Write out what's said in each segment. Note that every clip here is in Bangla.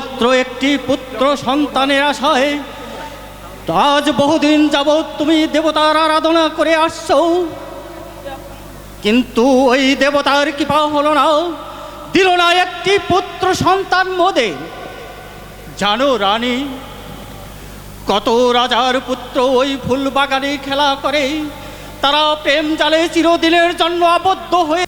শুধুমাত্র একটি পুত্র সন্তানের আশায়, আজ বহুদিন যাবৎ তুমি দেবতার আরাধনা করে আসছো। কিন্তু ওই দেবতার কৃপা হলো না, দিল না একটি পুত্র সন্তান মোদে। জানো রানী, কত রাজার পুত্র ওই ফুল বাগানে খেলা করে, তারা প্রেম জালে চিরদিনের জন্য আবদ্ধ হয়ে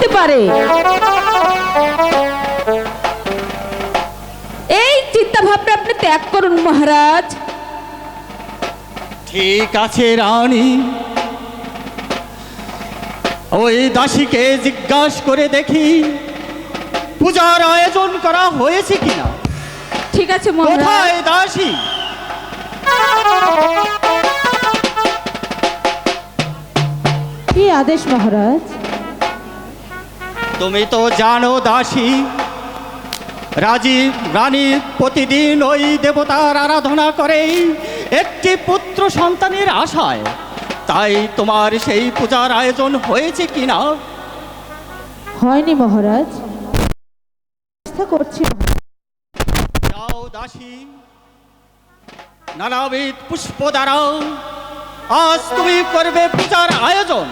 হতে পারে। এই চিন্তা ভাবনা আপনি ত্যাগ করুন মহারাজ। ঠিক আছে রানী। ওই দাসীকে জিজ্ঞাসা করে দেখি পূজার আয়োজন করা হয়েছে কিনা। ঠিক আছে কোথায় দাসী? কি আদেশ মহারাজ? তুমি তো জানো দাসী। রাজীব রানী প্রতিদিন ওই দেবতার আরাধনা করে। একটি পুত্র সন্তানের আশায়। তাই তোমার সেই পূজার আয়োজন হয়েছে কিনা? হয়নি মহারাজ। করছি। যাও দাসী। নানাবিধ পুষ্প দ্বারাও আজ তুমি করবে পূজার আয়োজন।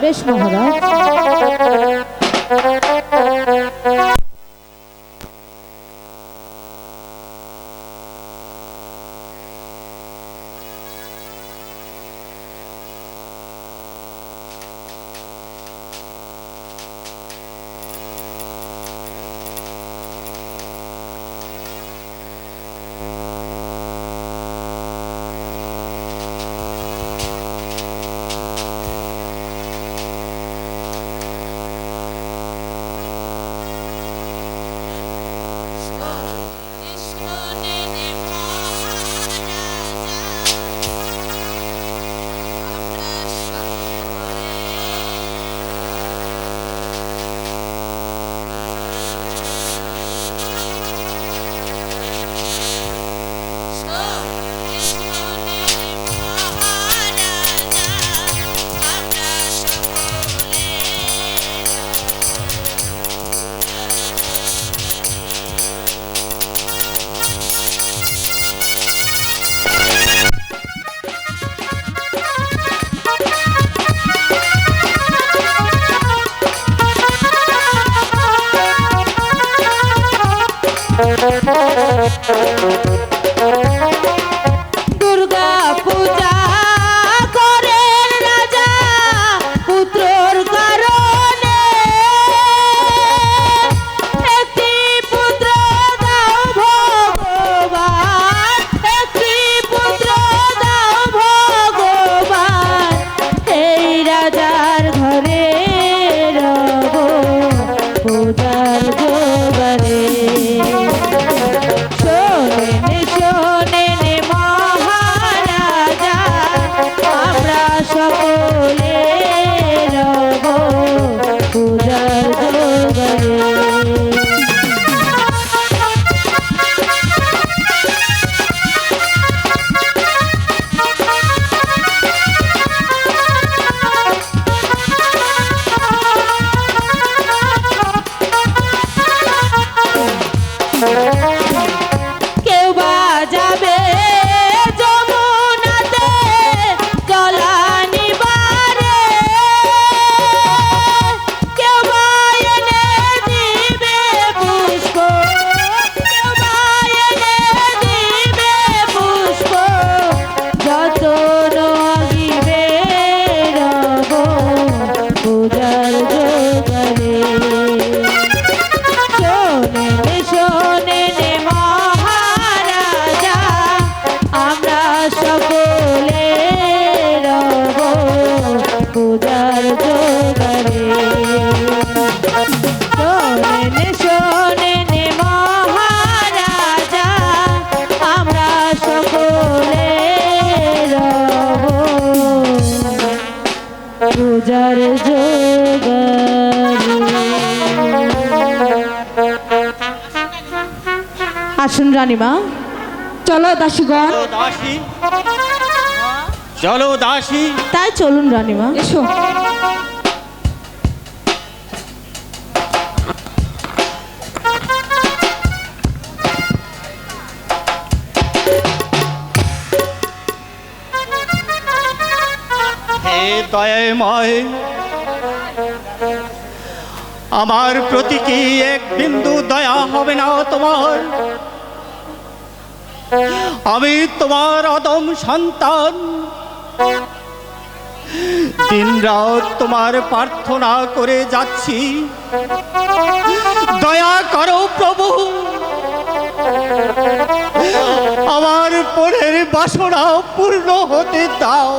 বেশ মহারাজ। Música দুর্গা পূজা রানীমা। চলো দাসীগণ। চলো দাসী। চলো দাসী। তাই চলুন রানীমা। এসো। হে দয়াময় আমার প্রতি কি এক বিন্দু দয়া হবে না তোমার? আমি তোমার আদম সন্তান। দিন রাত তোমার প্রার্থনা করে যাচ্ছি। দয়া করো প্রভু। আমার পরের বাসনা পূর্ণ হতে দাও।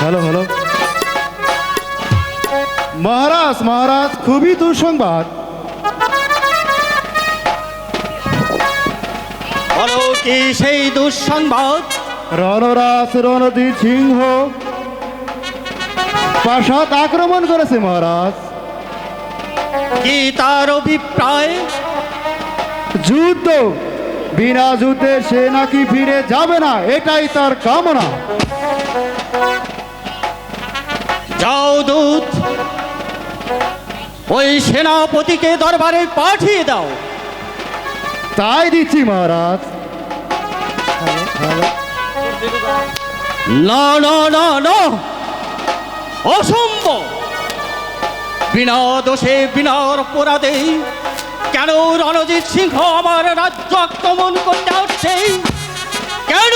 Hello hello. মহারাজ মহারাজ খুবই দুঃসংবাদ। বলো কি সেই দুঃসংবাদ? রণরাজ রণজিৎ সিংহ। প্রাসাদ আক্রমণ করেছে মহারাজ। কি তার অভিপ্রায়? যুদ্ধ। বিনা যুদ্ধে সে নাকি ফিরে যাবে না এটাই তার কামনা। যাও দূত ওই সেনাপতিকে দরবারে পাঠিয়ে দাও। তাই দিচ্ছি মহারাজ। না না না না। অসম্ভব। বিনা দোষে বিনা অপরাধে কেন রণজিৎ সিংহ আমার রাজ্য আক্রমণ করতে আসছে? কেন?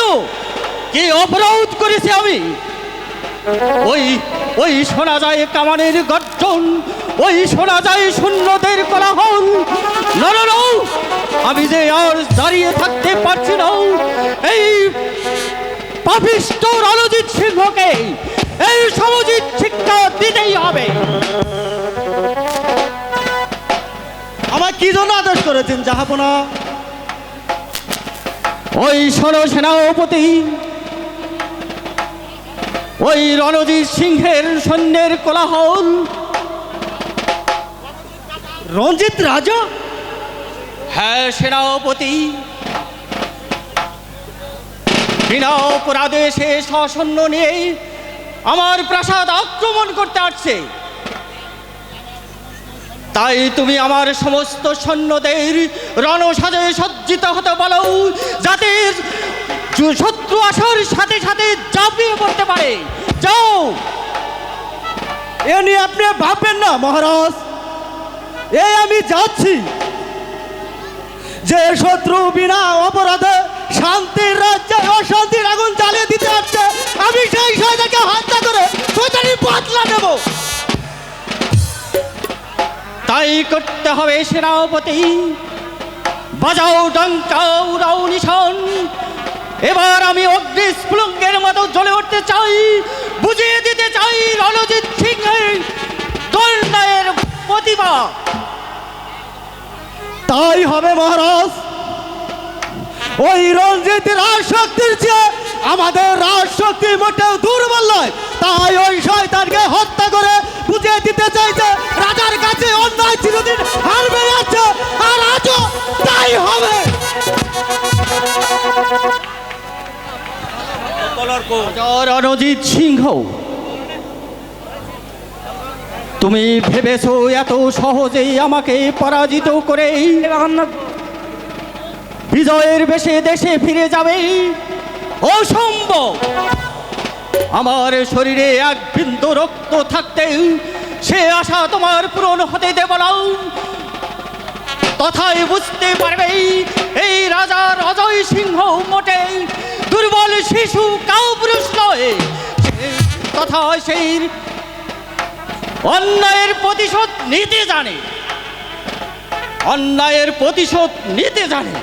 কি অপরাধ করেছি আমি? ওই ওই শোনা যায় কামানের গর্জন ওই শোনা যায় শূন্যদের কোলাহল। না না না, আমি যে আর দাঁড়িয়ে থাকতে পারছি না। এই পাপিষ্ট রণজিৎ সিংহকে এই সমজিৎ শিক্ষা দিতেই হবে। আমার কি জন্য আদেশ করেছেন জাহাপনা? ওই সর সেনাপতি ওই রণজিৎ সিংহের সৈন্যের কোলাহল। রঞ্জিত রাজা? হ্যাঁ সেনাপতি। বিনা অপরাধে সে সসৈন্য নিয়ে আমার প্রাসাদ আক্রমণ করতে আসছে। তাই তুমি আমার সমস্ত সৈন্যদের রণসাজে সজ্জিত হতে বলো যাতে শত্রু আসার সাথে সাথে ঝাঁপিয়ে পড়তে পারে। যাও। এ নিয়ে আপনি ভাববেন না মহারাজ। এই আমি যাচ্ছি। যে শত্রু বিনা অপরাধে শান্তির রাজ্যে, অশান্তির আগুন জ্বালিয়ে দিতে আসছে, আমি সেই শয়তানকে হত্যা করে শয়তানি বদলা নেব তাই করতে হবে সেনাপতি। বাজাও ডঙ্কা উড়াও, নিশান। এবার আমি অগ্নি স্ফুলঙ্গের মতো জ্বলে উঠতে চাই, বুঝিয়ে দিতে চাই রণজিৎ সিংহের দণ্ডায়ের প্রতিভা তাই হবে মহারাজ। ওই রঞ্জিত রাজ শক্তির চেয়ে আমাদের রাজশক্তি মোটেও দুর্বল নয়। তাই ওই শয়তানকে হত্যা করে বুঝিয়ে দিতে চাইছে রাজার কাছে অন্যায় চিরদিন হারবে যাচ্ছে আর আজও তাই হবে। রণজিৎ সিংহ। তুমি ভেবেছো এত সহজেই আমাকে পরাজিত করে বিজয়ের বেশে দেশে ফিরে যাবে? অসম্ভব! আমার শরীরে এক বিন্দু রক্ত থাকতে সে আশা তোমার পূরণ হতে দেব না। তথায় বুঝতে পারবে, এই রাজার অজয় সিংহ মোটে দুর্বল শিশু কাউ পুরুষ নয় তথা সেই অন্যায়ের প্রতিশোধ নিতে জানে। অন্যায়ের প্রতিশোধ নিতে জানে।